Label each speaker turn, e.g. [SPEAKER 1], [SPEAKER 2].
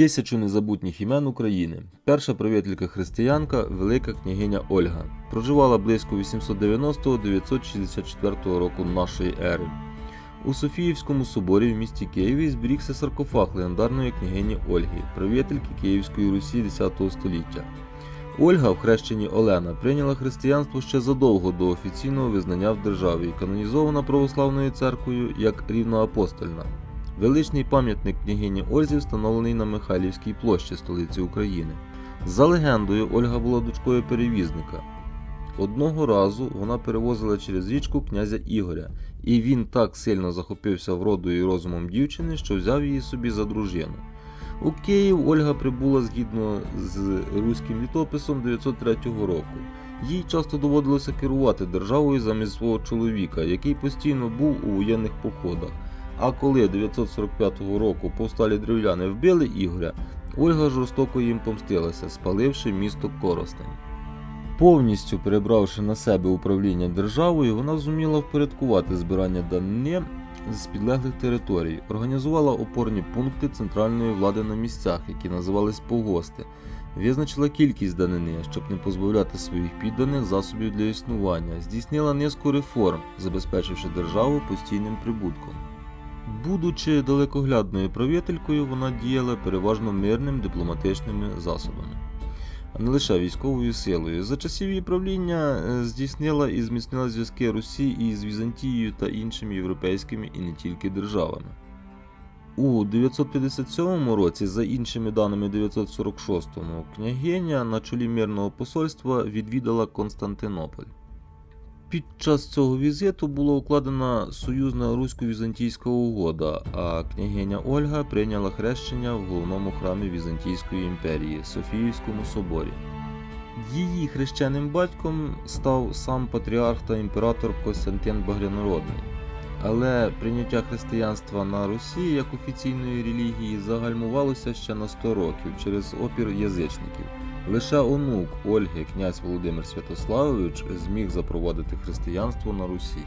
[SPEAKER 1] Тисячу незабутніх імен України. Перша правителька християнка, велика княгиня Ольга. Проживала близько 890-964 року нашої ери. У Софіївському соборі в місті Києві зберігся саркофаг легендарної княгині Ольги, правительки Київської Русі X століття. Ольга в хрещенні Олена прийняла християнство ще задовго до офіційного визнання в державі і канонізована православною церквою як рівноапостольна. Величний пам'ятник княгині Ользі встановлений на Михайлівській площі столиці України. За легендою, Ольга була дочкою перевізника. Одного разу вона перевозила через річку князя Ігоря, і він так сильно захопився вродою і розумом дівчини, що взяв її собі за дружину. У Київ Ольга прибула згідно з руським літописом 903 року. Їй часто доводилося керувати державою замість свого чоловіка, який постійно був у воєнних походах. А коли 945 року повсталі древляни вбили Ігоря, Ольга жорстоко їм помстилася, спаливши місто Коростень. Повністю перебравши на себе управління державою, вона зуміла впорядкувати збирання данини з підлеглих територій, організувала опорні пункти центральної влади на місцях, які називались погости, визначила кількість данини, щоб не позбавляти своїх підданих засобів для існування, здійснила низку реформ, забезпечивши державу постійним прибутком. Будучи далекоглядною правителькою, вона діяла переважно мирним дипломатичними засобами, а не лише військовою силою. За часів її правління е, здійснила і зміцнила зв'язки Росії із Візантією та іншими європейськими і не тільки державами. У 957 році, за іншими даними 946-му, княгиня на чолі мирного посольства відвідала Константинополь. Під час цього візиту була укладена союзна русько-візантійська угода, а княгиня Ольга прийняла хрещення в головному храмі Візантійської імперії Софіївському соборі. Її хрещеним батьком став сам патріарх та імператор Костянтин Багрянородний. Але прийняття християнства на Русі як офіційної релігії загальмувалося ще на 100 років через опір язичників. Лише онук Ольги, князь Володимир Святославович, зміг запровадити християнство на Русі.